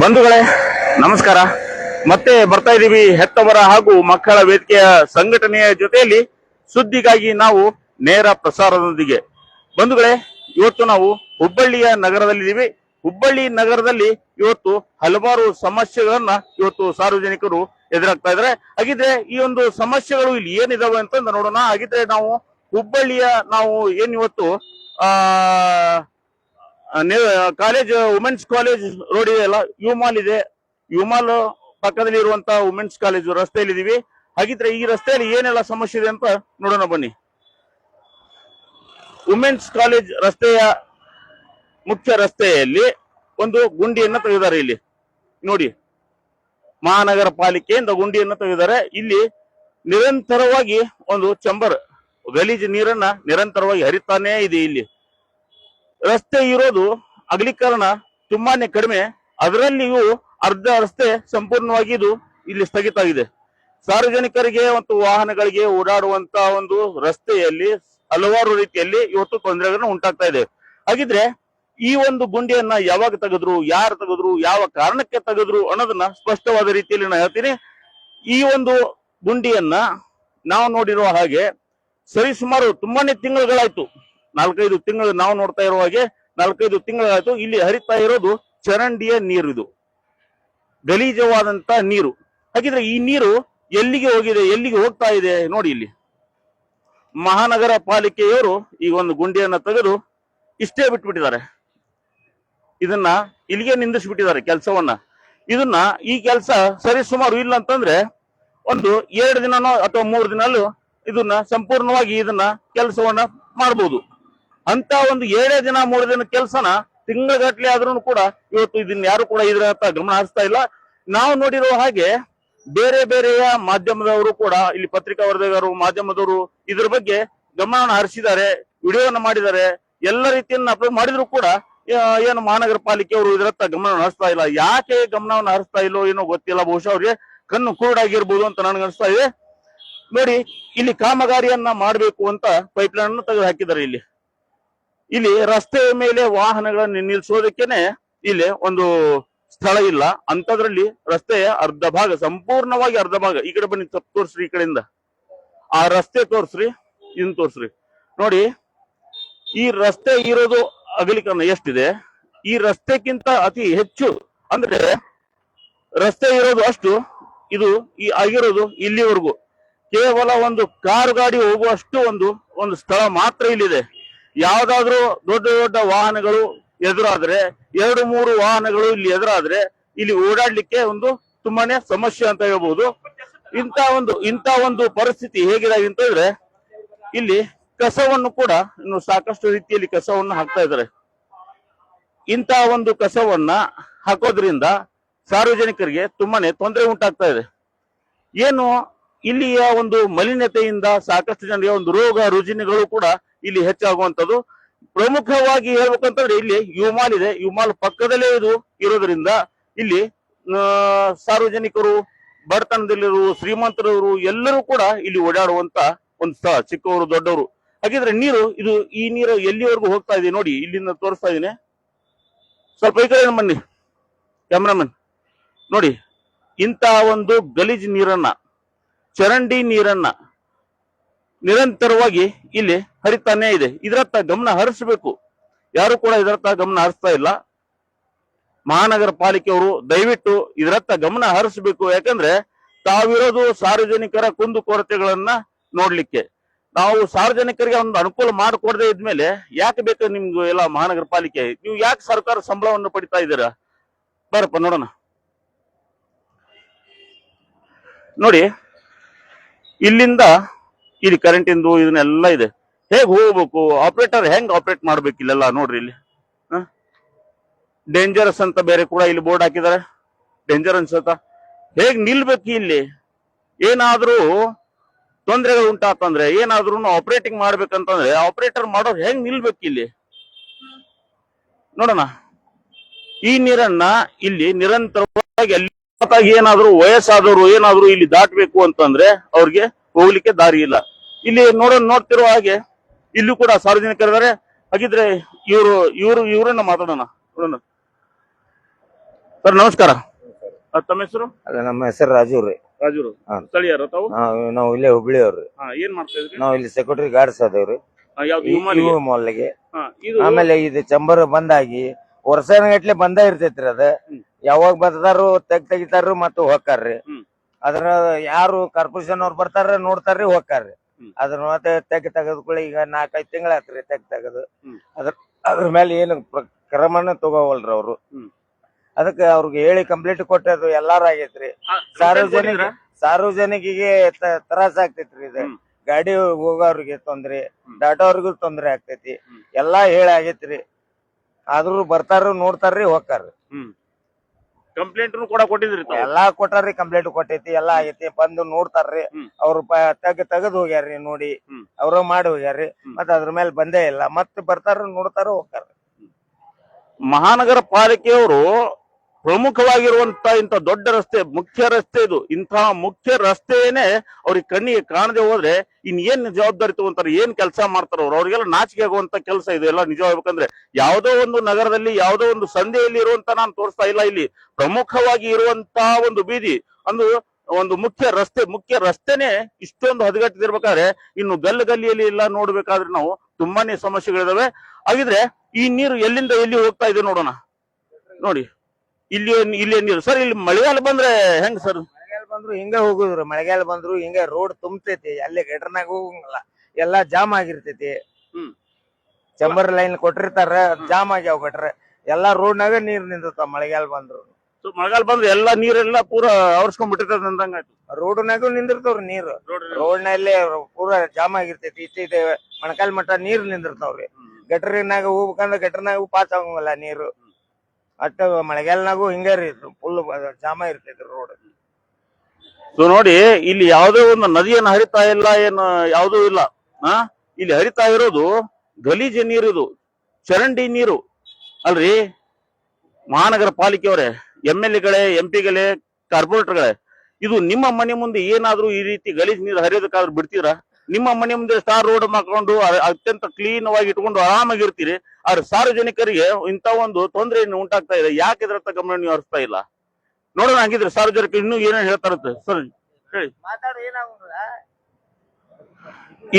ಬಂಧುಗಳೇ, ನಮಸ್ಕಾರ. ಮತ್ತೆ ಬರ್ತಾ ಇದ್ದೀವಿ ಹೆತ್ತವರ ಹಾಗೂ ಮಕ್ಕಳ ವೇದಿಕೆಯ ಸಂಘಟನೆಯ ಜೊತೆಯಲ್ಲಿ ಸುದ್ದಿಗಾಗಿ ನಾವು ನೇರ ಪ್ರಸಾರದೊಂದಿಗೆ. ಬಂಧುಗಳೇ, ಇವತ್ತು ನಾವು ಹುಬ್ಬಳ್ಳಿಯ ನಗರದಲ್ಲಿದ್ದೀವಿ. ಹುಬ್ಬಳ್ಳಿ ನಗರದಲ್ಲಿ ಇವತ್ತು ಹಲವಾರು ಸಮಸ್ಯೆಗಳನ್ನ ಇವತ್ತು ಸಾರ್ವಜನಿಕರು ಎದುರಾಗ್ತಾ ಇದ್ದಾರೆ. ಹಾಗಿದ್ರೆ ಈ ಒಂದು ಸಮಸ್ಯೆಗಳು ಇಲ್ಲಿ ಏನಿದಾವೆ ಅಂತಂದು ನೋಡೋಣ. ಹಾಗಿದ್ರೆ ನಾವು ಹುಬ್ಬಳ್ಳಿಯ ನಾವು ಏನಿವತ್ತು ಆ ಕಾಲೇಜ್ ವುಮೆನ್ಸ್ ಕಾಲೇಜ್ ರೋಡ್ ಇದೆಯಲ್ಲ ಯು ಮಾಲ್ ಇದೆ ಯು ಮಾಲ್ ಪಕ್ಕದಲ್ಲಿ ಇರುವಂತಹ ವುಮೆನ್ಸ್ ಕಾಲೇಜ್ ರಸ್ತೆಯಲ್ಲಿ ಇದೀವಿ ಹಾಗಿದ್ರೆ ಈ ರಸ್ತೆಯಲ್ಲಿ ಏನೆಲ್ಲ ಸಮಸ್ಯೆ ಇದೆ ಅಂತ ನೋಡೋಣ ಬನ್ನಿ. ವುಮೆನ್ಸ್ ಕಾಲೇಜ್ ರಸ್ತೆಯ ಮುಖ್ಯ ರಸ್ತೆಯಲ್ಲಿ ಒಂದು ಗುಂಡಿಯನ್ನು ತೆಗೆದಿದ್ದಾರೆ ಇಲ್ಲಿ. ನೋಡಿ, ಮಹಾನಗರ ಪಾಲಿಕೆಯಿಂದ ಗುಂಡಿಯನ್ನು ತೆಗೆದಿದ್ದಾರೆ. ಇಲ್ಲಿ ನಿರಂತರವಾಗಿ ಒಂದು ಚಂಬರ್ ಗಲೀಜು ನೀರನ್ನ ನಿರಂತರವಾಗಿ ಹರಿತಾನೇ ಇದೆ ಇಲ್ಲಿ. ರಸ್ತೆ ಇರೋದು ಅಗಲೀಕರಣ ತುಂಬಾನೇ ಕಡಿಮೆ. ಅದರಲ್ಲಿಯೂ ಅರ್ಧ ರಸ್ತೆ ಸಂಪೂರ್ಣವಾಗಿ ಇದು ಇಲ್ಲಿ ಸ್ಥಗಿತ ಆಗಿದೆ. ಸಾರ್ವಜನಿಕರಿಗೆ ಮತ್ತು ವಾಹನಗಳಿಗೆ ಓಡಾಡುವಂತ ಒಂದು ರಸ್ತೆಯಲ್ಲಿ, ಹಲವಾರು ರೀತಿಯಲ್ಲಿ ಇವತ್ತು ತೊಂದರೆಗಳನ್ನು ಉಂಟಾಗ್ತಾ ಇದೆ. ಹಾಗಿದ್ರೆ ಈ ಒಂದು ಗುಂಡಿಯನ್ನ ಯಾವಾಗ ತೆಗೆದ್ರು, ಯಾರು ತೆಗೆದ್ರು, ಯಾವ ಕಾರಣಕ್ಕೆ ತೆಗೆದ್ರು ಅನ್ನೋದನ್ನ ಸ್ಪಷ್ಟವಾದ ರೀತಿಯಲ್ಲಿ ನಾನು ಹೇಳ್ತೀನಿ. ಈ ಒಂದು ಗುಂಡಿಯನ್ನ ನಾವು ನೋಡಿರುವ ಹಾಗೆ ಸರಿಸುಮಾರು ತುಂಬಾನೇ ತಿಂಗಳುಗಳಾಯ್ತು. ನಾಲ್ಕೈದು ತಿಂಗಳು ನಾವು ನೋಡ್ತಾ ಇರುವ ಹಾಗೆ ನಾಲ್ಕೈದು ತಿಂಗಳಾಯ್ತು. ಇಲ್ಲಿ ಹರಿತಾ ಇರೋದು ಚರಂಡಿಯ ನೀರು ಇದು. ಗಲೀಜವಾದಂತ ನೀರು. ಹಾಗಿದ್ರೆ ಈ ನೀರು ಎಲ್ಲಿಗೆ ಹೋಗಿದೆ, ಎಲ್ಲಿಗೆ ಹೋಗ್ತಾ ಇದೆ ನೋಡಿ ಇಲ್ಲಿ. ಮಹಾನಗರ ಪಾಲಿಕೆಯವರು ಈ ಒಂದು ಗುಂಡಿಯನ್ನ ತೆಗೆದು ಇಷ್ಟೇ ಬಿಟ್ಬಿಟ್ಟಿದ್ದಾರೆ. ಇದನ್ನ ಇಲ್ಲಿಗೆ ನಿಂದಿಸ್ಬಿಟ್ಟಿದ್ದಾರೆ ಕೆಲಸವನ್ನ. ಇದನ್ನ ಈ ಕೆಲಸ ಸರಿ ಸುಮಾರು ಇಲ್ಲ ಅಂತಂದ್ರೆ ಒಂದು ಎರಡು ದಿನನೋ ಅಥವಾ ಮೂರು ದಿನಲ್ಲೂ ಇದನ್ನ ಸಂಪೂರ್ಣವಾಗಿ ಇದನ್ನ ಕೆಲಸವನ್ನ ಮಾಡಬಹುದು ಅಂತ ಒಂದು ಏಳೇ ದಿನ, ಮೂರು ದಿನ ಕೆಲಸನ ತಿಂಗಳಗಟ್ಲೆ ಆದ್ರೂ ಕೂಡ ಇವತ್ತು ಇದನ್ನ ಯಾರು ಕೂಡ ಇದ್ರ ಗಮನ ಹರಿಸ್ತಾ ಇಲ್ಲ. ನಾವು ನೋಡಿರುವ ಹಾಗೆ ಬೇರೆ ಬೇರೆಯ ಮಾಧ್ಯಮದವರು ಕೂಡ, ಇಲ್ಲಿ ಪತ್ರಿಕಾ ವರದಿಗಾರರು ಮಾಧ್ಯಮದವರು ಇದ್ರ ಬಗ್ಗೆ ಗಮನವನ್ನು ಹರಿಸಿದ್ದಾರೆ, ವಿಡಿಯೋನ ಮಾಡಿದ್ದಾರೆ. ಎಲ್ಲ ರೀತಿಯನ್ನ ಅಪ್ಲೋಡ್ ಮಾಡಿದ್ರು ಕೂಡ ಏನು ಮಹಾನಗರ ಪಾಲಿಕೆಯವರು ಇದರತ್ತ ಗಮನವನ್ನು ಹರಿಸ್ತಾ ಇಲ್ಲ. ಯಾಕೆ ಗಮನವನ್ನು ಹರಿಸ್ತಾ ಇಲ್ಲೋ ಏನೋ ಗೊತ್ತಿಲ್ಲ, ಬಹುಶಃ ಅವ್ರಿಗೆ ಕಣ್ಣು ಕುರುಡಾಗಿರ್ಬೋದು ಅಂತ ನನಗೆ ಅನಿಸ್ತಾ ಇದೆ. ನೋಡಿ, ಇಲ್ಲಿ ಕಾಮಗಾರಿಯನ್ನ ಮಾಡಬೇಕು ಅಂತ ಪೈಪ್ ಲೈನ್ ಅನ್ನು ತೆಗೆದು ಹಾಕಿದ್ದಾರೆ ಇಲ್ಲಿ. ಇಲ್ಲಿ ರಸ್ತೆಯ ಮೇಲೆ ವಾಹನಗಳನ್ನು ನಿಲ್ಲಿಸೋದಕ್ಕೇನೆ ಇಲ್ಲಿ ಒಂದು ಸ್ಥಳ ಇಲ್ಲ. ಅಂತದ್ರಲ್ಲಿ ರಸ್ತೆಯ ಅರ್ಧ ಭಾಗ, ಸಂಪೂರ್ಣವಾಗಿ ಅರ್ಧ ಭಾಗ, ಈ ಕಡೆ ಬನ್ನಿ ತೋರ್ಸ್ರಿ ಈ ಕಡೆಯಿಂದ. ಆ ರಸ್ತೆ ತೋರ್ಸ್ರಿ, ಇನ್ ತೋರ್ಸ್ರಿ. ನೋಡಿ, ಈ ರಸ್ತೆ ಇರೋದು ಅಗಲೀಕರಣ ಎಷ್ಟಿದೆ? ಈ ರಸ್ತೆಗಿಂತ ಅತಿ ಹೆಚ್ಚು ಅಂದ್ರೆ ರಸ್ತೆ ಇರೋದು ಅಷ್ಟು, ಇದು ಈ ಆಗಿರೋದು ಇಲ್ಲಿವರೆಗೂ. ಕೇವಲ ಒಂದು ಕಾರು ಗಾಡಿ ಹೋಗುವಷ್ಟು ಒಂದು ಒಂದು ಸ್ಥಳ ಮಾತ್ರ ಇಲ್ಲಿದೆ. ಯಾವ್ದಾದ್ರೂ ದೊಡ್ಡ ದೊಡ್ಡ ವಾಹನಗಳು ಎದುರಾದ್ರೆ, ಎರಡು ಮೂರು ವಾಹನಗಳು ಇಲ್ಲಿ ಎದುರಾದ್ರೆ ಇಲ್ಲಿ ಓಡಾಡ್ಲಿಕ್ಕೆ ಒಂದು ತುಂಬಾನೇ ಸಮಸ್ಯೆ ಅಂತ ಹೇಳ್ಬಹುದು ಇಂತ ಒಂದು ಇಂತ ಒಂದು ಪರಿಸ್ಥಿತಿ ಹೇಗಿದೆ ಅಂತಂದ್ರೆ ಇಲ್ಲಿ ಕಸವನ್ನು ಕೂಡ ಇನ್ನು ಸಾಕಷ್ಟು ರೀತಿಯಲ್ಲಿ ಕಸವನ್ನು ಹಾಕ್ತಾ ಇದ್ದಾರೆ. ಇಂತ ಒಂದು ಕಸವನ್ನ ಹಾಕೋದ್ರಿಂದ ಸಾರ್ವಜನಿಕರಿಗೆ ತುಂಬಾನೇ ತೊಂದರೆ ಉಂಟಾಗ್ತಾ ಇದೆ. ಏನು ಇಲ್ಲಿಯ ಒಂದು ಮಲಿನತೆಯಿಂದ ಸಾಕಷ್ಟು ಜನರಿಗೆ ಒಂದು ರೋಗ ರುಜಿನಗಳು ಕೂಡ ಇಲ್ಲಿ ಹೆಚ್ಚಾಗುವಂತದ್ದು ಪ್ರಮುಖವಾಗಿ ಹೇಳ್ಬೇಕಂತಂದ್ರೆ ಇಲ್ಲಿ ಯುಮಾಲ್ ಇದೆ. ಯುಮಾಲ್ ಪಕ್ಕದಲ್ಲೇ ಇದು ಇರೋದ್ರಿಂದ ಇಲ್ಲಿ ಸಾರ್ವಜನಿಕರು ಬಡತನದಲ್ಲಿರುವ ಶ್ರೀಮಂತರವರು ಎಲ್ಲರೂ ಕೂಡ ಇಲ್ಲಿ ಓಡಾಡುವಂತ ಒಂದು ಸ್ಥಳ, ಚಿಕ್ಕವರು, ದೊಡ್ಡವರು. ಹಾಗಿದ್ರೆ ನೀರು, ಇದು ಈ ನೀರು ಎಲ್ಲಿವರೆಗೂ ಹೋಗ್ತಾ ಇದೆ ನೋಡಿ, ಇಲ್ಲಿಂದ ತೋರಿಸ್ತಾ ಇದೀನಿ ಸ್ವಲ್ಪ ಈ ಕಡೆ ಬನ್ನಿ, ಕ್ಯಾಮ್ರಾಮನ್. ನೋಡಿ ಇಂತಹ ಒಂದು ಗಲೀಜ್ ನೀರನ್ನ, ಚರಂಡಿ ನೀರನ್ನ ನಿರಂತರವಾಗಿ ಇಲ್ಲಿ ಹರಿತಾನೇ ಇದೆ. ಇದರತ್ತ ಗಮನ ಹರಿಸಬೇಕು. ಯಾರು ಕೂಡ ಇದರತ್ತ ಗಮನ ಹರಿಸ್ತಾ ಇಲ್ಲ. ಮಹಾನಗರ ಪಾಲಿಕೆಯವರು ದಯವಿಟ್ಟು ಇದರತ್ತ ಗಮನ ಹರಿಸಬೇಕು. ಯಾಕಂದ್ರೆ ತಾವಿರೋದು ಸಾರ್ವಜನಿಕರ ಕುಂದು ಕೊರತೆಗಳನ್ನ ನೋಡ್ಲಿಕ್ಕೆ. ನಾವು ಸಾರ್ವಜನಿಕರಿಗೆ ಒಂದು ಅನುಕೂಲ ಮಾಡಿಕೊಡದೆ ಇದ್ಮೇಲೆ ಯಾಕೆ ಬೇಕು ನಿಮ್ಗೆ ಎಲ್ಲ ಮಹಾನಗರ ಪಾಲಿಕೆ? ನೀವು ಯಾಕೆ ಸರ್ಕಾರ ಸಂಬಳವನ್ನು ಪಡಿತಾ ಇದ್ದೀರಾ? ಬರಪ್ಪ, ನೋಡೋಣ. ನೋಡಿ, ಇಲ್ಲಿಂದ ಇಲ್ಲಿ ಕರೆಂಟ್ ಇಂದು ಇದನ್ನೆಲ್ಲ ಇದೆ. ಹೇಗ್ ಹೋಗ್ಬೇಕು? ಆಪರೇಟರ್ ಹೆಂಗ್ ಆಪರೇಟ್ ಮಾಡ್ಬೇಕು ಇಲ್ಲೆಲ್ಲ ನೋಡ್ರಿ ಇಲ್ಲಿ. ಡೇಂಜರಸ್ ಅಂತ ಬೇರೆ ಕೂಡ ಇಲ್ಲಿ ಬೋರ್ಡ್ ಹಾಕಿದ್ದಾರೆ. ಡೇಂಜರ್ ಅನ್ಸತ್ತ? ಹೇಗ್ ನಿಲ್ಬೇಕು ಇಲ್ಲಿ? ಏನಾದ್ರೂ ತೊಂದರೆಗಳು ಉಂಟಾತಂದ್ರೆ ಏನಾದ್ರೂ ಆಪರೇಟಿಂಗ್ ಮಾಡ್ಬೇಕಂತಂದ್ರೆ ಆಪರೇಟರ್ ಮಾಡೋರು ಹೆಂಗ್ ನಿಲ್ಬೇಕು ಇಲ್ಲಿ? ನೋಡೋಣ. ಈ ನೀರನ್ನ ಇಲ್ಲಿ ನಿರಂತರವಾಗಿ ಅಲ್ಲಿ ಏನಾದ್ರು ವಯಸ್ಸಾದವರು ಏನಾದ್ರು ಇಲ್ಲಿ ದಾಟಬೇಕು ಅಂತಂದ್ರೆ ಅವ್ರಿಗೆ ಹೋಗ್ಲಿಕ್ಕೆ ದಾರಿ ಇಲ್ಲ. ಇಲ್ಲಿ ನೋಡ ನೋಡ್ತಿರೋ ಹಾಗೆ ಇಲ್ಲೂ ಕೂಡ ಸಾರ್ವಜನಿಕರಿದ್ದಾರೆ ಹಾಗಿದ್ರೆ ಇವರು ಇವರು ಇವರನ್ನ ಮಾತಾಡೋಣ. ನೋಡೋಣ ಸರ್ ನಮಸ್ಕಾರ. ತಮ್ಮ ಹೆಸರು? ಅಲ್ಲ ನಮ್ಮ ಹೆಸರು ರಾಜೂರ್ ರೀ. ರಾಜೂರು. ಹಾ. ಸ್ಥಳೀಯರ ತಾವು? ನಾವ್- ಇಲ್ಲೇ ಹುಬ್ಳಿ ಅವ್ರಿ ಹಾ, ಏನ್ ಮಾಡ್ತಾ ಇದ್ರಿ? ನಾವು ಇಲ್ಲಿ ಸೆಕ್ಯೂರಿಟಿ ಗಾರ್ಡ್ಸ್ ಅದೇವ್ರಿ ಆ, ಯಾವ್ದು ವಿಮಾನಿಗೆ? ಇವು ಮಾಲ್ಗೆ ಹಾ, ಇದು ಆಮೇಲೆ ಇದು ಚಂಬರ್ ಬಂದಾಗಿ ವರ್ಷಗಟ್ಲೆ ಬಂದ ಇರ್ತೈತ್ರಿ ಅದ. ಹ್ಮ್. ಯಾವಾಗ ಬರ್ತಾರು ತೆಗ್ ತೆಗಿತಾರು ಮತ್ತು ಹೋಗ್ತಾರ್ರಿ. ಹ್ಮ್. ಅದ್ರ ಯಾರು ಕಾರ್ಪೊರೇಷನ್ ಅವ್ರು ಬರ್ತಾರ ನೋಡ್ತಾರ್ರಿ ಹೋಗ್ತಾರ್ರಿ. ಅದ್ರ ಮತ್ತೆ ತೆಗ್ ತೆಗೆದ್ಕೊಳ್ಳಿ ಈಗ ನಾಲ್ಕೈದು ತಿಂಗಳಾತ್ರಿ ತೆಗ್ ತೆಗೆದು. ಅದ್ರ ಅದ್ರ ಮೇಲೆ ಏನು ಪ್ರ- ಕ್ರಮನ ತಗೋವಲ್ರಿ ಅವ್ರು. ಅದಕ್ಕೆ ಅವ್ರಿಗೆ ಹೇಳಿ ಕಂಪ್ಲೀಟ್ ಕೊಟ್ಟದು ಎಲ್ಲಾರು ಆಗೈತ್ರಿ ಸಾರ್ವಜನಿಕ? ಸಾರ್ವಜನಿಕಿಗೆ ತ- ತ್ರಾಸ ಆಗ್ತೈತ್ರಿ ಇದು ಹ್ಮ್. ಗಾಡಿ ಹೋಗೋರಿಗೆ ತೊಂದ್ರೆ ಹ್ಮ್. ದಾಟೋರ್ಗು ತೊಂದ್ರೆ ಆಗ್ತೈತಿ ಹ್ಮ್. ಎಲ್ಲಾ ಹೇಳಿ ಆಗೈತ್ರಿ ಆದ್ರೂ ಬರ್ತಾರ ನೋಡ್ತಾರ್ರಿ ಹೋಗ್ತಾರ್ರಿ ಹ್ಮ್ ಕಂಪ್ಲೇಂಟ್ ಕೂಡ ಕೊಟ್ಟಿದ್ರಿ ತಾವು. ಎಲ್ಲಾ ಕೊಟ್ಟಾರ್ರಿ ಕಂಪ್ಲೇಂಟ್ ಕೊಟ್ಟೈತಿ ಎಲ್ಲಾ ಆಗೈತಿ. ಬಂದು ನೋಡ್ತಾರ್ರಿ. ಹ್ಮ್. ಅವ್ರು ತೆಗ್ ತೆಗದ್ ಹೋಗ್ಯಾರ್ರಿ ನೋಡಿ. ಹ್ಮ್. ಅವ್ರು ಮಾಡಿ ಹೋಗ್ಯಾರ್ರಿ. ಮತ್ತ ಅದ್ರ ಮೇಲೆ ಬಂದೇ ಇಲ್ಲ. ಮತ್ತೆ ಬರ್ತಾರ ನೋಡ್ತಾರ ಹೋಗ್ತಾರ ಮಹಾನಗರ ಪಾಲಿಕೆಯವರು ಪ್ರಮುಖವಾಗಿರುವಂತ ಇಂತ ದೊಡ್ಡ ರಸ್ತೆ, ಮುಖ್ಯ ರಸ್ತೆ ಇದು. ಇಂತಹ ಮುಖ್ಯ ರಸ್ತೆಯೇನೆ ಅವ್ರಿಗೆ ಕಣ್ಣಿಗೆ ಕಾಣದೆ ಹೋದ್ರೆ ಇನ್ ಏನ್ ಜವಾಬ್ದಾರಿ ತಗೊಂತಾರೆ, ಏನ್ ಕೆಲಸ ಮಾಡ್ತಾರ ಅವ್ರು, ಅವ್ರಿಗೆಲ್ಲ ನಾಚಿಕೆ ಆಗುವಂತ ಕೆಲಸ ಇದು. ಎಲ್ಲ ನಿಜ ಹೇಳ್ಬೇಕಂದ್ರೆ ಯಾವುದೋ ಒಂದು ನಗರದಲ್ಲಿ, ಯಾವುದೋ ಒಂದು ಸಂಧೆಯಲ್ಲಿ ಇರುವಂತ ನಾನು ತೋರಿಸ್ತಾ ಇಲ್ಲ ಇಲ್ಲಿ. ಪ್ರಮುಖವಾಗಿ ಇರುವಂತಹ ಒಂದು ಬೀದಿ, ಒಂದು ಒಂದು ಮುಖ್ಯ ರಸ್ತೆ, ಮುಖ್ಯ ರಸ್ತೆನೆ ಇಷ್ಟೊಂದು ಹದಗೆಟ್ಟಿರ್ಬೇಕಾದ್ರೆ ಇನ್ನು ಗಲ್ಲು ಗಲ್ಲಿಯಲ್ಲಿ ಎಲ್ಲ ನೋಡ್ಬೇಕಾದ್ರೆ ನಾವು ತುಂಬಾನೇ ಸಮಸ್ಯೆಗಳಿದಾವೆ. ಹಾಗಿದ್ರೆ ಈ ನೀರು ಎಲ್ಲಿಂದ ಎಲ್ಲಿ ಹೋಗ್ತಾ ಇದೆ ನೋಡೋಣ. ನೋಡಿ. ಇಲ್ಲಿ ಇಲ್ಲಿ ನೀರು ಸರ್ ಇಲ್ಲಿ ಮಳೆಗಾಲ ಬಂದ್ರೆ ಹೆಂಗ್ ಸರ್? ಮಳೆಗಾಲ ಬಂದ್ರು ಹಿಂಗ ಹೋಗುದ್ರ ಮಳೆಗಾಲ ಬಂದ್ರು ಹಿಂಗ ರೋಡ್ ತುಂಬತೈತಿ. ಅಲ್ಲಿ ಗಡ್ರನಾಗ ಹೋಗಂಗಿಲ್ಲ. ಎಲ್ಲಾ ಜಾಮ್ ಆಗಿರ್ತೈತಿ. ಹ್ಮ್. ಚಂಬರ್ ಲೈನ್ ಕೊಟ್ಟಿರ್ತಾರ ಜಾಮ್ ಆಗ್ಯಾವ ಗಟ್ರ ಎಲ್ಲಾ ರೋಡ್ ನಾಗ ನೀರ್ ನಿಂದಿರ್ತಾವ ಮಳೆಗಾಲ ಬಂದ್ರು. ಮಳೆಗಾಲ ಬಂದ್ರೆ ಎಲ್ಲಾ ನೀರೆಲ್ಲ ಪೂರ ಆವರ್ಸ್ಕೊಂಡ್ಬಿಟ್ಟಿರ್ತದ ರೋಡ್ ರೋಡ್ನಾಗೂ ನಿಂದಿರ್ತಾವ್ರಿ ನೀರು. ರೋಡ್ನಲ್ಲಿ ಪೂರಾ ಜಾಮ್ ಆಗಿರ್ತೈತಿ. ಇಷ್ಟಿದೆ ಮಣಕಾಲ್ ಮಟ್ಟ ನೀರ್ ನಿಂದಿರ್ತಾವ್ರಿ. ಗಟ್ರಿನಾಗ ಹೋಗ್ಬೇಕಂದ್ರ ಗಟ್ರನಾಗ ಪಾಸ್ ಆಗಂಗಿಲ್ಲ ನೀರು. ಅಟ್ಟ ಮಳೆಗಾಲನಾಗೂ ಹಿಂಗ ರೀ ಫುಲ್ ಜಾಮ ಇರ್ತೈತಿ ರೋಡ್ ಸೊ ನೋಡಿ, ಇಲ್ಲಿ ಯಾವುದೋ ಒಂದು ನದಿಯನ್ನು ಹರಿತಾ ಇಲ್ಲ, ಏನು ಯಾವುದೂ ಇಲ್ಲ. ಆ? ಇಲ್ಲಿ ಹರಿತಾ ಇರೋದು ಗಲೀಜು ನೀರು ಇದು ಚರಂಡಿ ನೀರು. ಅಲ್ರಿ? ಮಹಾನಗರ ಪಾಲಿಕೆಯವರೇ, ಎಂ ಎಲ್ ಎಗಳೇ, ಎಂ ಪಿಗಳೇ, ಕಾರ್ಪೊರೇಟರ್ಗಳೇ, ಇದು ನಿಮ್ಮ ಮನೆ ಮುಂದೆ ಏನಾದ್ರೂ ಈ ರೀತಿ ಗಲೀಜು ನೀರು ಹರಿಯೋದಕ್ಕಾದ್ರೂ ಬಿಡ್ತೀರಾ? ನಿಮ್ಮ ಮನೆ ಮುಂದೆ ಸ್ಟಾರ್ ರೋಡ್ ಮಾಡ್ಕೊಂಡು ಅತ್ಯಂತ ಕ್ಲೀನ್ ಆಗಿ ಇಟ್ಕೊಂಡು ಆರಾಮಾಗಿರ್ತೀರಿ ಆದ್ರೆ ಸಾರ್ವಜನಿಕರಿಗೆ ಇಂತ ಒಂದು ತೊಂದರೆ ಉಂಟಾಗ್ತಾ ಇದೆ. ಯಾಕೆ ಇದ್ರ ಗಮನ ನೀವು ಹರಿಸ್ತಾ ಇಲ್ಲ? ನೋಡೋಣ ಹಂಗಿದ್ರೆ ಸಾರ್ವಜನಿಕ ಇನ್ನೂ ಏನೇನು ಹೇಳ್ತಾರಂತೆ ಸರ್ ಹೇಳಿ.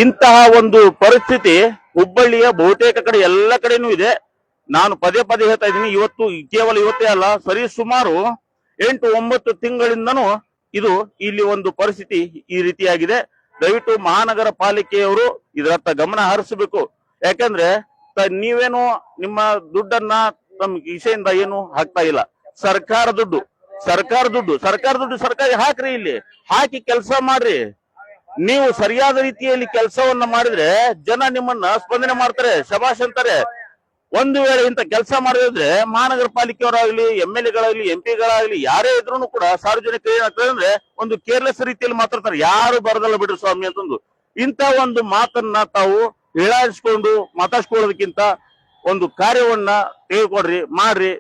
ಇಂತಹ ಒಂದು ಪರಿಸ್ಥಿತಿ ಹುಬ್ಬಳ್ಳಿಯ ಬಹುತೇಕ ಕಡೆ ಎಲ್ಲ ಕಡೆನೂ ಇದೆ. ನಾನು ಪದೇ ಪದೇ ಹೇಳ್ತಾ ಇದ್ದೀನಿ. ಇವತ್ತು ಕೇವಲ ಇವತ್ತೇ ಅಲ್ಲ ಸರಿ ಸುಮಾರು ಎಂಟು ಒಂಬತ್ತು ತಿಂಗಳಿಂದನೂ ಇದು ಇಲ್ಲಿ ಒಂದು ಪರಿಸ್ಥಿತಿ ಈ ರೀತಿಯಾಗಿದೆ. ದಯವಿಟ್ಟು ಮಹಾನಗರ ಪಾಲಿಕೆಯವರು ಇದರತ್ತ ಗಮನ ಹರಿಸಬೇಕು. ಯಾಕಂದ್ರೆ ನೀವೇನು ನಿಮ್ಮ ದುಡ್ಡನ್ನ ನಮ್ ಈಸೆಯಿಂದ ಏನು ಹಾಕ್ತಾ ಇಲ್ಲ. ಸರ್ಕಾರ ದುಡ್ಡು ಸರ್ಕಾರ ದುಡ್ಡು ಸರ್ಕಾರ ದುಡ್ಡು ಸರ್ಕಾರ ಹಾಕ್ರಿ ಇಲ್ಲಿ. ಹಾಕಿ ಕೆಲಸ ಮಾಡ್ರಿ. ನೀವು ಸರಿಯಾದ ರೀತಿಯಲ್ಲಿ ಕೆಲಸವನ್ನ ಮಾಡಿದ್ರೆ ಜನ ನಿಮ್ಮನ್ನ ಸ್ಪಂದನೆ ಮಾಡ್ತಾರೆ, ಶಬಾಷ್ ಅಂತಾರೆ. ಒಂದು ವೇಳೆ ಇಂತ ಕೆಲಸ ಮಾಡಿದ್ರೆ ಮಹಾನಗರ ಪಾಲಿಕೆಯವರಾಗ್ಲಿ ಎಂ ಎಲ್ ಎಗಳಾಗ್ಲಿ, ಎಂ ಪಿಗಳಾಗ್ಲಿ, ಯಾರೇ ಇದ್ರು ಕೂಡ ಸಾರ್ವಜನಿಕರು ಏನಾಗ್ತದೆ ಅಂದ್ರೆ ಒಂದು ಕೇರ್ಲೆಸ್ ರೀತಿಯಲ್ಲಿ ಮಾತಾಡ್ತಾರೆ. ಯಾರು ಬರದಲ್ಲ ಬಿಡ್ರಿ ಸ್ವಾಮಿ ಅಂತಂದು. ಇಂತ ಒಂದು ಮಾತನ್ನ ತಾವು ಹೇಳಾಡಿಸ್ಕೊಂಡು ಮಾತಾಡ್ಸ್ಕೊಳ್ಳೋದಕ್ಕಿಂತ ಒಂದು ಕಾರ್ಯವನ್ನ ತೆಗೆದುಕೊಡ್ರಿ, ಮಾಡ್ರಿ.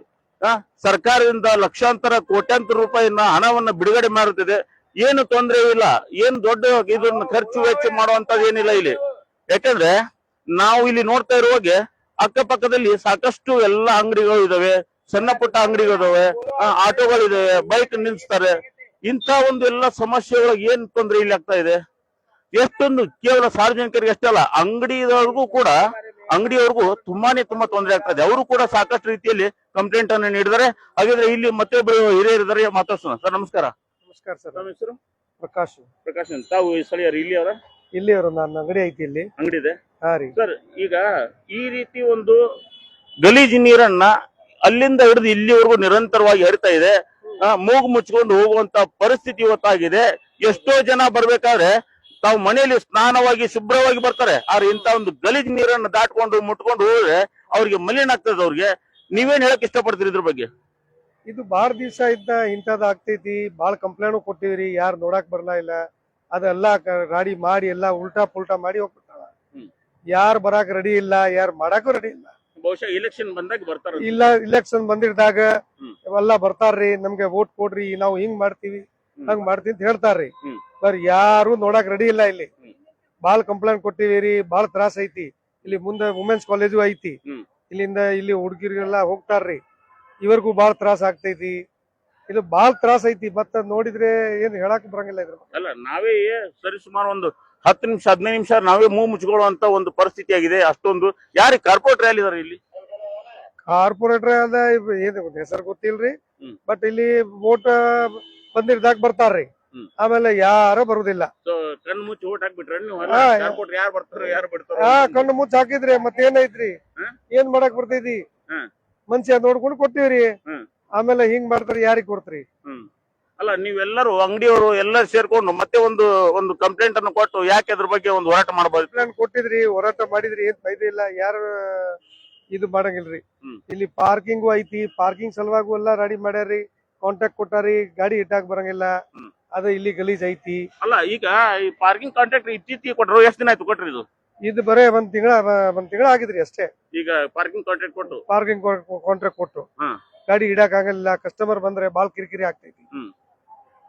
ಸರ್ಕಾರದಿಂದ ಲಕ್ಷಾಂತರ ಕೋಟ್ಯಾಂತರ ರೂಪಾಯಿನ ಹಣವನ್ನ ಬಿಡುಗಡೆ ಮಾಡುತ್ತಿದೆ. ಏನು ತೊಂದರೆ ಇಲ್ಲ. ಏನು ದೊಡ್ಡ ಇದನ್ನ ಖರ್ಚು ವೆಚ್ಚ ಮಾಡುವಂತದ್ದು ಏನಿಲ್ಲ ಇಲ್ಲಿ. ಯಾಕಂದ್ರೆ ನಾವು ಇಲ್ಲಿ ನೋಡ್ತಾ ಇರುವಾಗೆ ಅಕ್ಕಪಕ್ಕದಲ್ಲಿ ಸಾಕಷ್ಟು ಎಲ್ಲಾ ಅಂಗಡಿಗಳು ಇದಾವೆ. ಸಣ್ಣ ಪುಟ್ಟ ಅಂಗಡಿಗಳಿದಾವೆ. ಆಟೋಗಳಿದಾವೆ. ಬೈಕ್ ನಿಲ್ಸ್ತಾರೆ. ಇಂಥ ಒಂದು ಎಲ್ಲ ಸಮಸ್ಯೆಗಳಿಗೆ ಏನ್ ತೊಂದರೆ ಇಲ್ಲಿ ಆಗ್ತಾ ಇದೆ? ಎಷ್ಟೊಂದು ಕೇವಲ ಸಾರ್ವಜನಿಕರಿಗೆ ಅಷ್ಟೇ ಅಲ್ಲ ಅಂಗಡಿದವ್ರಿಗೂ ಕೂಡ ಅಂಗಡಿಯವ್ರಿಗೂ ತುಂಬಾನೇ ತುಂಬಾ ತೊಂದರೆ ಆಗ್ತಾ ಇದೆ. ಅವರು ಕೂಡ ಸಾಕಷ್ಟು ರೀತಿಯಲ್ಲಿ ಕಂಪ್ಲೇಂಟ್ ಅನ್ನು ನೀಡಿದ್ದಾರೆ. ಹಾಗಾದ್ರೆ ಇಲ್ಲಿ ಮತ್ತೊಬ್ಬರು ಹಿರಿಯರಿದ್ದಾರೆ ಮಾತಾಡ್ಸೋಣ. ಸರ್ ನಮಸ್ಕಾರ. ನಮಸ್ಕಾರ ಸರ್. ನಮ್ಮ ಹೆಸರು? ಪ್ರಕಾಶ್. ಪ್ರಕಾಶ್ ಅಂತ. ತಾವು ಸ್ಥಳೀಯರು ಇಲ್ಲಿ ಅವರ ಇಲ್ಲಿ ಅವರು ನನ್ನ ಅಂಗಡಿ ಐತಿ ಇಲ್ಲಿ. ಅಂಗಡಿ ಇದೆ? ಹಾ ರೀ. ಸರ್ ಈಗ ಈ ರೀತಿ ಒಂದು ಗಲೀಜು ನೀರನ್ನ ಅಲ್ಲಿಂದ ಹಿಡಿದು ಇಲ್ಲಿವರೆಗೂ ನಿರಂತರವಾಗಿ ಹರಿತಾ ಇದೆ. ಮೂಗು ಮುಚ್ಕೊಂಡು ಹೋಗುವಂತ ಪರಿಸ್ಥಿತಿ ಇವತ್ತಾಗಿದೆ. ಎಷ್ಟೋ ಜನ ಬರ್ಬೇಕಾದ್ರೆ ತಾವು ಮನೆಯಲ್ಲಿ ಸ್ನಾನವಾಗಿ ಶುಭ್ರವಾಗಿ ಬರ್ತಾರೆ. ಆದ್ರೆ ಇಂತ ಒಂದು ಗಲೀಜು ನೀರನ್ನ ದಾಟ್ಕೊಂಡು ಮುಟ್ಕೊಂಡು ಹೋದ್ರೆ ಅವ್ರಿಗೆ ಮಲಿನ ಆಗ್ತದೆ ಅವ್ರಿಗೆ. ನೀವೇನ್ ಹೇಳಕ್ ಇಷ್ಟಪಡ್ತೀರಿ ಇದ್ರ ಬಗ್ಗೆ? ಇದು ಬಾಳ ದಿವ್ಸ ಇದ್ದ ಇಂಥದ್ ಆಗ್ತೈತಿ. ಬಾಳ ಕಂಪ್ಲೇಂಟ್ ಕೊಟ್ಟಿವ್ರಿ ಯಾರು ನೋಡಕ್ ಬರ್ಲಾ ಇಲ್ಲ. ಅದೆಲ್ಲ ಗಾಡಿ ಮಾಡಿ ಎಲ್ಲಾ ಉಲ್ಟಾ ಪುಲ್ಟಾ ಮಾಡಿ ಹೋಗ್ಬಿಡ್ತಾರ ಯಾರು ಬರಾಕ್ ರೆಡಿ ಇಲ್ಲ ಯಾರು ಮಾಡಾಕು ರೆಡಿ ಇಲ್ಲ. ಬಹುಶಃ ಇಲೆಕ್ಷನ್ ಬಂದಾಗ ಬರ್ತಾರ ಇಲ್ಲ ಇಲೆಕ್ಷನ್ ಬಂದಿದ್ದಾಗ ಎಲ್ಲ ಬರ್ತಾರ್ರಿ ನಮ್ಗೆ ವೋಟ್ ಕೊಡ್ರಿ ನಾವು ಹಿಂಗ್ ಮಾಡ್ತೀವಿ. ಹಂಗ್ ಮಾಡ್ತೀವಿ ಅಂತ ಹೇಳ್ತಾರ್ರಿ. ಸರ್ ಬರ್ ಯಾರು ನೋಡಕ್ ರೆಡಿ ಇಲ್ಲ ಇಲ್ಲಿ. ಬಾಳ್ ಕಂಪ್ಲೇಂಟ್ ಕೊಟ್ಟಿವಿ ಬಾಳ ತ್ರಾಸ ಐತಿ. ಇಲ್ಲಿ ಮುಂದೆ ವುಮೆನ್ಸ್ ಕಾಲೇಜು ಐತಿ. ಇಲ್ಲಿಂದ ಇಲ್ಲಿ ಹುಡುಗಿರಿಗೆಲ್ಲ ಹೋಗ್ತಾರ್ರಿ. ಇವ್ರಿಗೂ ಬಾಳ ತ್ರಾಸ ಆಗ್ತೈತಿ. ಇದು ಬಾಳ್ ತ್ರಾಸ ಐತಿ ಮತ್ತ ನೋಡಿದ್ರೆ ಏನ್ ಹೇಳಕ್ ಬರಂಗಿಲ್ಲ ಇದ್ರ ಬಗ್ಗೆ. ಅಲ್ಲ ನಾವೇ ಸರಿ ಸುಮಾರು ಒಂದು ಹತ್ತು ನಿಮಿಷ ಹದಿನೈದು ನಿಮಿಷ ನಾವೇ ಮೂ ಮುಚ್ಕೊಳ್ಳುವಂತ ಒಂದು ಪರಿಸ್ಥಿತಿ ಆಗಿದೆ ಅಷ್ಟೊಂದು ಯಾರಿಗೆ ಕಾರ್ಪೊರೇಟ್ ರ್ಯಾಲಿ ಇದಾರೆ ಇಲ್ಲಿ ಕಾರ್ಪೊರೇಟರ್ ಅದ ಇವ್ ಏನ್ ಹೆಸರು ಗೊತ್ತಿಲ್ರಿ ಹ್ಮ್. ಬಟ್ ಇಲ್ಲಿ ವೋಟ್ ಬಂದಿರ್ದಾಗ ಬರ್ತಾರ್ರಿ ಹ್ಮ್. ಆಮೇಲೆ ಯಾರು ಬರುದಿಲ್ಲ ಕಣ್ಣು ಮುಚ್ಚಿ ಓಟ್ ಹಾಕ್ಬಿಟ್ರೆ ನೀವು ಹಾ, ಕಾರ್ಪೊರೇಟ್ ಯಾರು ಬರ್ತಾರೋ ಯಾರು ಬಿಡ್ತಾರೋ ಆ ಕಣ್ಣು ಮುಚ್ಚ ಹಾಕಿದ್ರಿ ಮತ್ತೇನೈತ್ರಿ? ಏನ್ ಮಾಡಕ್ ಬರ್ತೈತಿ ಹ್ಮ್. ಮನುಷ್ಯ ನೋಡ್ಕೊಂಡು ಕೊಟ್ಟಿವ್ರಿ. ಆಮೇಲೆ ಹಿಂಗ್ ಮಾಡ್ತಾರೆ ಯಾರಿಗ್ ಕೊಡ್ತೀರಿ? ಹ್ಮ್. ಅಲ್ಲ ನೀವೆಲ್ಲರೂ ಅಂಗಡಿಯವರು ಎಲ್ಲರೂ ಸೇರ್ಕೊಂಡು ಮತ್ತೆ ಒಂದು ಒಂದು ಕಂಪ್ಲೇಂಟ್ ಅನ್ನು ಕೊಟ್ಟು ಯಾಕೆ ಅದ್ರ ಬಗ್ಗೆ ಒಂದು ಹೋರಾಟ ಮಾಡಬಹುದು ಪ್ಲಾನ್ ಕೊಟ್ಟಿದ್ರಿ ಹೋರಾಟ ಮಾಡಿದ್ರಿ ಏನ್ ಫೈದೆ ಇಲ್ಲ. ಯಾರು ಇದು ಮಾಡಂಗಿಲ್ರಿ. ಹ್ಮ್. ಇಲ್ಲಿ ಪಾರ್ಕಿಂಗ್ ಐತಿ ಪಾರ್ಕಿಂಗ್ ಸಲುವಾಗೂ ಎಲ್ಲ ರೆಡಿ ಮಾಡ್ಯಾರಿ ಕಾಂಟ್ಯಾಕ್ಟ್ ಕೊಟ್ಟಾರಿ ಗಾಡಿ ಇಟ್ಟಾಕ್ ಬರಂಗಿಲ್ಲ. ಹ್ಮ್. ಅದು ಇಲ್ಲಿ ಗಲೀಜ್ ಐತಿ. ಅಲ್ಲ ಈಗ ಈ ಪಾರ್ಕಿಂಗ್ ಕಾಂಟ್ರಾಕ್ಟ್ ಇತ್ತೀಚೆಗೆ ಕೊಟ್ಟರು ಎಷ್ಟು ದಿನ ಆಯ್ತು ಕೊಟ್ರಿ ಇದು? ಇದು ಬರೇ ಒಂದ್ ತಿಂಗಳ ಒಂದ್ ತಿಂಗಳ ಆಗಿದ್ರಿ ಅಷ್ಟೇ. ಈಗ ಪಾರ್ಕಿಂಗ್ ಕಾಂಟ್ರಾಕ್ಟ್ ಕೊಟ್ಟು? ಪಾರ್ಕಿಂಗ್ ಕಾಂಟ್ರಾಕ್ಟ್ ಕೊಟ್ಟು. ಹಾ. ಗಾಡಿ ಇಡಕ್ ಆಗಲ್ಲ ಕಸ್ಟಮರ್ ಬಂದ್ರೆ ಬಾಳ್ ಕಿರಿಕಿರಿ ಆಗ್ತೈತಿ.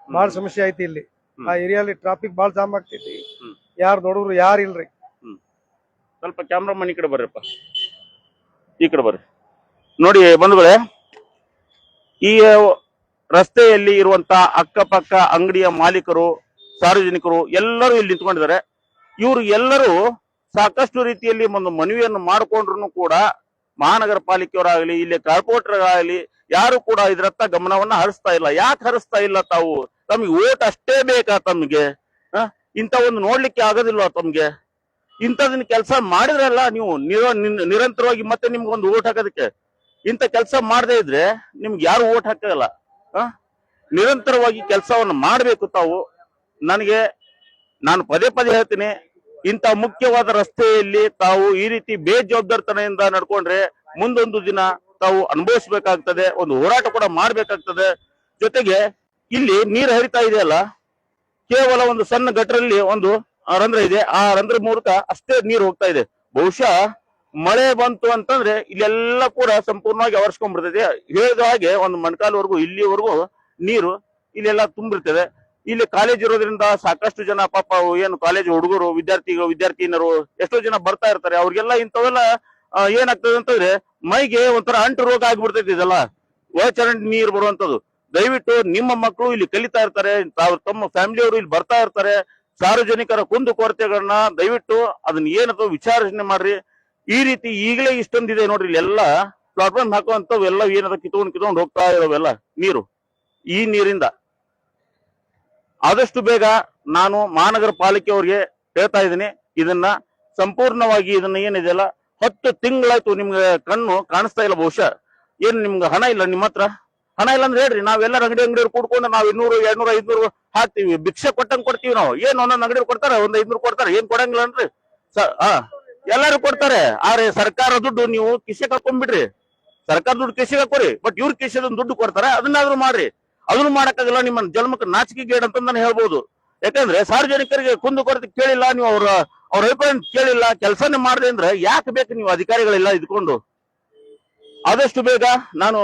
ಬಾಳ ಸಮಸ್ಯೆ ಐತಿ ಇಲ್ಲಿ. ಆ ಏರಿಯಾಲಿ ಟ್ರಾಫಿಕ್ ಬಾಳ್ ಜಾಮ್ ಆಗ್ತೈತಿ. ಯಾರು ಯಾರು ಯಾರ್ ಇಲ್ರಿ? ಸ್ವಲ್ಪ ಕ್ಯಾಮ್ರಾಮನ್ ಈ ಕಡೆ ಬರ್ರಪ್ಪ ಈ ಕಡೆ ಬರ್ರಿ. ನೋಡಿ ಬಂಧುಗಳೇ ಈ ರಸ್ತೆಯಲ್ಲಿ ಇರುವಂತ ಅಕ್ಕಪಕ್ಕ ಅಂಗಡಿಯ ಮಾಲೀಕರು ಸಾರ್ವಜನಿಕರು ಎಲ್ಲರೂ ಇಲ್ಲಿ ನಿಂತ್ಕೊಂಡಿದ್ದಾರೆ. ಇವರು ಎಲ್ಲರೂ ಸಾಕಷ್ಟು ರೀತಿಯಲ್ಲಿ ಒಂದು ಮನವಿಯನ್ನು ಮಾಡಿಕೊಂಡ್ರು ಕೂಡ ಮಹಾನಗರ ಪಾಲಿಕೆಯವರಾಗಲಿ ಇಲ್ಲಿ ಕಾರ್ಪೊರೇಟರ್ ಆಗಲಿ ಯಾರು ಕೂಡ ಇದ್ರತ್ತ ಗಮನವನ್ನ ಹರಿಸ್ತಾ ಇಲ್ಲ. ಯಾಕೆ ಹರಿಸ್ತಾ ಇಲ್ಲ ತಾವು? ತಮಗೆ ಓಟ್ ಅಷ್ಟೇ ಬೇಕಾ ತಮಗೆ? ಇಂಥ ಒಂದು ನೋಡ್ಲಿಕ್ಕೆ ಆಗೋದಿಲ್ವಾ ತಮ್ಗೆ? ಇಂಥದನ್ನ ಕೆಲಸ ಮಾಡಿದ್ರಲ್ಲ ನೀವು ನಿರಂತರವಾಗಿ ಮತ್ತೆ ನಿಮ್ಗೆ ಒಂದು ಓಟ್ ಹಾಕೋದಕ್ಕೆ? ಇಂಥ ಕೆಲಸ ಮಾಡದೇ ಇದ್ರೆ ನಿಮ್ಗೆ ಯಾರು ಓಟ್ ಹಾಕಲ್ಲ? ನಿರಂತರವಾಗಿ ಕೆಲಸವನ್ನು ಮಾಡಬೇಕು ತಾವು. ನನಗೆ ನಾನು ಪದೇ ಪದೇ ಹೇಳ್ತೀನಿ ಇಂಥ ಮುಖ್ಯವಾದ ರಸ್ತೆಯಲ್ಲಿ ತಾವು ಈ ರೀತಿ ಬೇಜವಾಬ್ದಾರಿತನದಿಂದ ನಡ್ಕೊಂಡ್ರೆ ಮುಂದೊಂದು ದಿನ ತಾವು ಅನುಭವಿಸ್ಬೇಕಾಗ್ತದೆ, ಒಂದು ಹೋರಾಟ ಕೂಡ ಮಾಡ್ಬೇಕಾಗ್ತದೆ. ಜೊತೆಗೆ ಇಲ್ಲಿ ನೀರು ಹರಿತಾ ಇದೆಯಲ್ಲ, ಕೇವಲ ಒಂದು ಸಣ್ಣ ಗಟ್ಟರಲ್ಲಿ ಒಂದು ರಂಧ್ರ ಇದೆ. ಆ ರಂಧ್ರ ಮೂಲಕ ಅಷ್ಟೇ ನೀರು ಹೋಗ್ತಾ ಇದೆ. ಬಹುಶಃ ಮಳೆ ಬಂತು ಅಂತಂದ್ರೆ ಇಲ್ಲೆಲ್ಲ ಕೂಡ ಸಂಪೂರ್ಣವಾಗಿ ಅವರ್ಸ್ಕೊಂಡ್ಬಿಡ್ತೈತೆ ಹೇಳಿದ ಹಾಗೆ ಒಂದು ಮೊಣಕಾಲ್ವರೆಗೂ, ಇಲ್ಲಿವರೆಗೂ ನೀರು ಇಲ್ಲೆಲ್ಲ ತುಂಬಿರ್ತದೆ. ಇಲ್ಲಿ ಕಾಲೇಜ್ ಇರೋದ್ರಿಂದ ಸಾಕಷ್ಟು ಜನ ಪಾಪ ಏನು ಕಾಲೇಜ್ ಹುಡುಗರು, ವಿದ್ಯಾರ್ಥಿಗಳು, ವಿದ್ಯಾರ್ಥಿನಿಯರು ಎಷ್ಟೋ ಜನ ಬರ್ತಾ ಇರ್ತಾರೆ. ಅವ್ರಿಗೆಲ್ಲ ಇಂಥವೆಲ್ಲ ಏನಾಗ್ತದೆ ಅಂತಂದ್ರೆ ಮೈಗೆ ಒಂಥರ ಅಂಟು ರೋಗ ಆಗ್ಬಿಡ್ತೈತಿ ಇದೆಲ್ಲ. ಒಳಚರಂಡಿ ನೀರು ಬರುವಂತದ್ದು ದಯವಿಟ್ಟು ನಿಮ್ಮ ಮಕ್ಕಳು ಇಲ್ಲಿ ಕಲಿತಾ ಇರ್ತಾರೆ. ತಮ್ಮ ಫ್ಯಾಮಿಲಿಯವರು ಇಲ್ಲಿ ಬರ್ತಾ ಇರ್ತಾರೆ. ಸಾರ್ವಜನಿಕರ ಕುಂದು ಕೊರತೆಗಳನ್ನ ದಯವಿಟ್ಟು ಅದನ್ನ ಏನದು ವಿಚಾರಣೆ ಮಾಡ್ರಿ. ಈ ರೀತಿ ಈಗಲೇ ಇಷ್ಟೊಂದಿದೆ ನೋಡ್ರಿ ಇಲ್ಲೆಲ್ಲ ಪ್ಲಾಟ್ಫಾರ್ಮ್ ಹಾಕುವಂತವು ಎಲ್ಲ ಏನದ ಕಿತ್ಕೊಂಡು ಕಿತ್ಕೊಂಡು ಹೋಗ್ತಾ ಇರೋವೆಲ್ಲ ನೀರು. ಈ ನೀರಿಂದ ಆದಷ್ಟು ಬೇಗ ನಾನು ಮಹಾನಗರ ಪಾಲಿಕೆ ಪಾಲಿಕೆಯವರಿಗೆ ಹೇಳ್ತಾ ಇದ್ದೀನಿ. ಇದನ್ನ ಸಂಪೂರ್ಣವಾಗಿ ಇದನ್ನ ಏನಿದೆಯಲ್ಲ, ಹತ್ತು ತಿಂಗಳಾಯ್ತು ನಿಮ್ಗೆ ಕಣ್ಣು ಕಾಣಿಸ್ತಾ ಇಲ್ಲ ಬಹುಶಃ. ಏನು ನಿಮ್ಗೆ ಹಣ ಇಲ್ಲ ನಿಮ್ಮ ಹತ್ರ? ಹಣ ಇಲ್ಲ ಅಂದ್ರೆ ಹೇಳ್ರಿ ನಾವೆಲ್ಲರ ಅಂಗಡಿ ಅಂಗಡಿಯವ್ರು ಕೂಡ್ಕೊಂಡು ನಾವು ಇನ್ನೂರು, ಎರಡ್ನೂರ, ಐದ್ನೂರು ಹಾಕ್ತಿವಿ. ಭಿಕ್ಷೆ ಕೊಟ್ಟಂಗ್ ಕೊಡ್ತೀವಿ ನಾವು. ಏನು ಒಂದೊಂದು ಅಂಗಡಿ ಕೊಡ್ತಾರೆ, ಒಂದ್ ಐದ್ನೂರು ಕೊಡ್ತಾರೆ, ಏನ್ ಕೊಡಂಗಿಲ್ಲ ಅನ್ರಿ. ಎಲ್ಲಾರು ಕೊಡ್ತಾರೆ. ಆದ್ರೆ ಸರ್ಕಾರ ದುಡ್ಡು ನೀವು ಕಿಸೆ ಹಾಕೊಂಡ್ಬಿಡ್ರಿ ಸರ್ಕಾರ ದುಡ್ಡು ಕಿಸೆಗೆ ಹಾಕೋರಿ, ಬಟ್ ಇವ್ರ ಕಿಸೆದ ದುಡ್ಡು ಕೊಡ್ತಾರೆ, ಅದನ್ನಾದ್ರೂ ಮಾಡ್ರಿ. ಅದನ್ನು ಮಾಡಕ್ಕಾಗಲ್ಲ, ನಿಮ್ಮ ಜನ್ಮಕ್ಕೆ ನಾಚಿಕೆ ಗೇಡ್ ಅಂತ ನಾನು ಹೇಳ್ಬೋದು. ಯಾಕಂದ್ರೆ ಸಾರ್ವಜನಿಕರಿಗೆ ಕುಂದು ಕೊರತೆ ಕೇಳಿಲ್ಲ, ನೀವು ಅವ್ರ ಅವ್ರ ಅಭಿಪ್ರಾಯ ಕೇಳಿಲ್ಲ, ಕೆಲಸನೇ ಮಾಡದೆ ಅಂದ್ರೆ ಯಾಕೆ ಬೇಕು ನೀವು ಅಧಿಕಾರಿಗಳೆಲ್ಲ ಇದ್ಕೊಂಡು? ಆದಷ್ಟು ಬೇಗ ನಾನು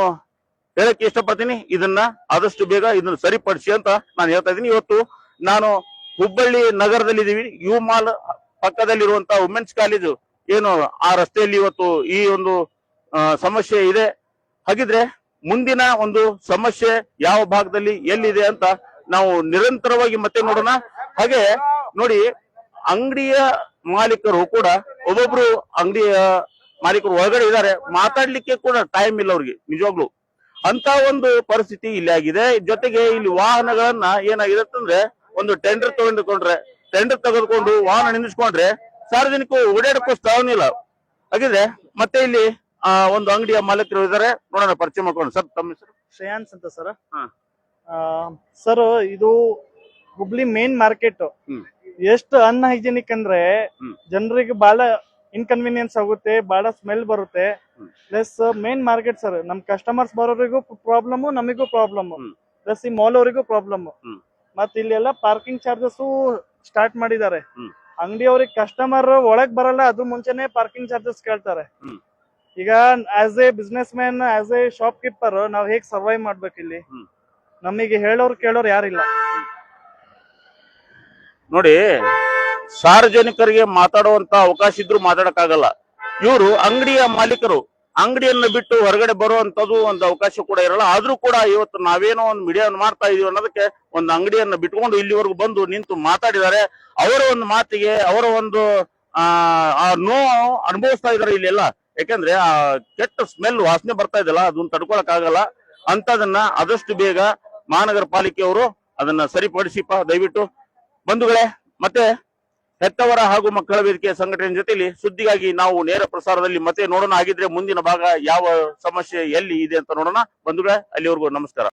ಹೇಳಕ್ಕೆ ಇಷ್ಟಪಡ್ತೀನಿ. ಇದನ್ನ ಆದಷ್ಟು ಬೇಗ ಇದನ್ನ ಸರಿಪಡಿಸಿ ಅಂತ ನಾನು ಹೇಳ್ತಾ ಇದ್ದೀನಿ. ಇವತ್ತು ನಾನು ಹುಬ್ಬಳ್ಳಿ ನಗರದಲ್ಲಿ ಇದೀವಿ ಯು ಮಾಲ್ ಪಕ್ಕದಲ್ಲಿರುವಂತ ವುಮೆನ್ಸ್ ಕಾಲೇಜು ಏನು ಆ ರಸ್ತೆಯಲ್ಲಿ ಇವತ್ತು ಈ ಒಂದು ಸಮಸ್ಯೆ ಇದೆ. ಹಾಗಿದ್ರೆ ಮುಂದಿನ ಒಂದು ಸಮಸ್ಯೆ ಯಾವ ಭಾಗದಲ್ಲಿ ಎಲ್ಲಿದೆ ಅಂತ ನಾವು ನಿರಂತರವಾಗಿ ಮತ್ತೆ ನೋಡೋಣ. ಹಾಗೆ ನೋಡಿ, ಅಂಗಡಿಯ ಮಾಲೀಕರು ಕೂಡ, ಒಬ್ಬೊಬ್ರು ಅಂಗಡಿಯ ಮಾಲೀಕರು ಒಳಗಡೆ ಇದ್ದಾರೆ. ಮಾತಾಡ್ಲಿಕ್ಕೆ ಕೂಡ ಟೈಮ್ ಇಲ್ಲ ಅವ್ರಿಗೆ, ನಿಜವಾಗ್ಲು. ಅಂತ ಒಂದು ಪರಿಸ್ಥಿತಿ ಇಲ್ಲಿ ಆಗಿದೆ. ಜೊತೆಗೆ ಇಲ್ಲಿ ವಾಹನಗಳನ್ನ ಏನಾಗಿದೆ ಅಂತಂದ್ರೆ, ಒಂದು ಟೆಂಡರ್ ತಗೊಂಡ್ಕೊಂಡ್ರೆ ಟೆಂಡರ್ ತೆಗೆದುಕೊಂಡು ವಾಹನ ನಿಂದಿಸ್ಕೊಂಡ್ರೆ ಸಾರ್ವಜನಿಕರು ಓಡಾಡಕ್ಕೂ ಸ್ಥಳನಿಲ್ಲ ಹಾಗಿದ್ರೆ ಮತ್ತೆ ಇಲ್ಲಿ ಆ, ಒಂದು ಅಂಗಡಿಯ ಮಾಲೀಕರು ಇದ್ದಾರೆ ನೋಡೋಣ ಪರಿಚಯ ಮಾಡ್ಕೊಂಡು ಸರ್ ತಮ್ಮ ಹೆಸರು ಶ್ರೇಯಾನ್ಸ್ ಅಂತ ಸರ್ ಹಾ. ಸರ್ ಇದು ಹುಬ್ಳಿ ಮೇನ್ ಮಾರ್ಕೆಟ್ ಎಷ್ಟು ಎಷ್ಟು ಅನ್ಹೈಜಿನಿಕ್ ಅಂದ್ರೆ ಹ್ಮ್. ಜನರಿಗೆ ಬಹಳ ಇನ್ಕನ್ವೀನಿಯನ್ಸ್ ಆಗುತ್ತೆ ಬಹಳ ಸ್ಮೆಲ್ ಬರುತ್ತೆ ಹ್ಮ್. ಪ್ಲಸ್ ಮೇನ್ ಮಾರ್ಕೆಟ್ ಸರ್ ನಮ್ ಕಸ್ಟಮರ್ಸ್ ಬರೋರಿಗೂ ಪ್ರಾಬ್ಲಮ್ ನಮಿಗೂ ಪ್ರಾಬ್ಲಮ್ ಹ್ಮ್. ಪ್ಲಸ್ ಈ ಮಾಲ್ ಅವರಿಗೂ ಪ್ರಾಬ್ಲಮ್ ಹ್ಮ್. ಇಲ್ಲಿ ಎಲ್ಲ ಪಾರ್ಕಿಂಗ್ ಚಾರ್ಜಸ್ ಸ್ಟಾರ್ಟ್ ಮಾಡಿದ್ದಾರೆ ಹ್ಮ್. ಅಂಗಡಿಯವ್ರಿಗೆ ಕಸ್ಟಮರ್ ಒಳಗ್ ಬರಲ್ಲ ಅದ್ರ ಮುಂಚೆನೆ ಪಾರ್ಕಿಂಗ್ ಚಾರ್ಜಸ್ ಕೇಳ್ತಾರೆ ಹ್ಮ್. ಈಗ as a businessman as a shopkeeper ನಾವ್ ಹೇಗ್ ಸರ್ವೈವ್ ಮಾಡ್ಬೇಕು ಇಲ್ಲಿ. ನಮಗೆ ಹೇಳೋರು ಕೇಳೋರು ಯಾರಿಲ್ಲ. ನೋಡಿ ಸಾರ್ವಜನಿಕರಿಗೆ ಮಾತಾಡುವಂತ ಅವಕಾಶ ಇದ್ರು ಮಾತಾಡಕ್ಕಾಗಲ್ಲ. ಇವರು ಅಂಗಡಿಯ ಮಾಲೀಕರು. ಅಂಗಡಿಯನ್ನ ಬಿಟ್ಟು ಹೊರಗಡೆ ಬರುವಂತದ್ದು ಒಂದು ಅವಕಾಶ ಕೂಡ ಇರಲ್ಲ. ಆದ್ರೂ ಕೂಡ ಇವತ್ತು ನಾವೇನೋ ಒಂದು ಮೀಡಿಯಾವನ್ನು ಮಾಡ್ತಾ ಇದೀವಿ ಅನ್ನೋದಕ್ಕೆ ಒಂದು ಅಂಗಡಿಯನ್ನ ಬಿಟ್ಕೊಂಡು ಇಲ್ಲಿವರೆಗೂ ಬಂದು ನಿಂತು ಮಾತಾಡಿದ್ದಾರೆ. ಅವರ ಒಂದು ಮಾತಿಗೆ ಅವರ ಒಂದು ಆ ಆ ನೋವು ಅನುಭವಿಸ್ತಾ ಇದಾರೆ ಇಲ್ಲೆಲ್ಲ. ಯಾಕಂದ್ರೆ ಆ ಕೆಟ್ಟ ಸ್ಮೆಲ್ ವಾಸನೆ ಬರ್ತಾ ಇದೆಯಲ್ಲ, ಅದನ್ನ ತಡ್ಕೊಳಕ್ ಆಗಲ್ಲ. ಅಂತದನ್ನ ಆದಷ್ಟು ಬೇಗ ಮಹಾನಗರ ಪಾಲಿಕೆಯವರು ಅದನ್ನ ಸರಿಪಡಿಸಿಪ್ಪ ದಯವಿಟ್ಟು. ಬಂಧುಗಳೇ, ಮತ್ತೆ ಹೆತ್ತವರ ಹಾಗೂ ಮಕ್ಕಳ ವೇದಿಕೆ ಸಂಘಟನೆ ಜೊತೆಯಲ್ಲಿ ಸುದ್ದಿಗಾಗಿ ನಾವು ನೇರ ಪ್ರಸಾರದಲ್ಲಿ ಮತ್ತೆ ನೋಡೋಣ. ಆಗಿದ್ರೆ ಮುಂದಿನ ಭಾಗ ಯಾವ ಸಮಸ್ಯೆ ಎಲ್ಲಿ ಇದೆ ಅಂತ ನೋಡೋಣ. ಬಂಧುಗಳೇ, ಅಲ್ಲಿವರೆಗೂ ನಮಸ್ಕಾರ.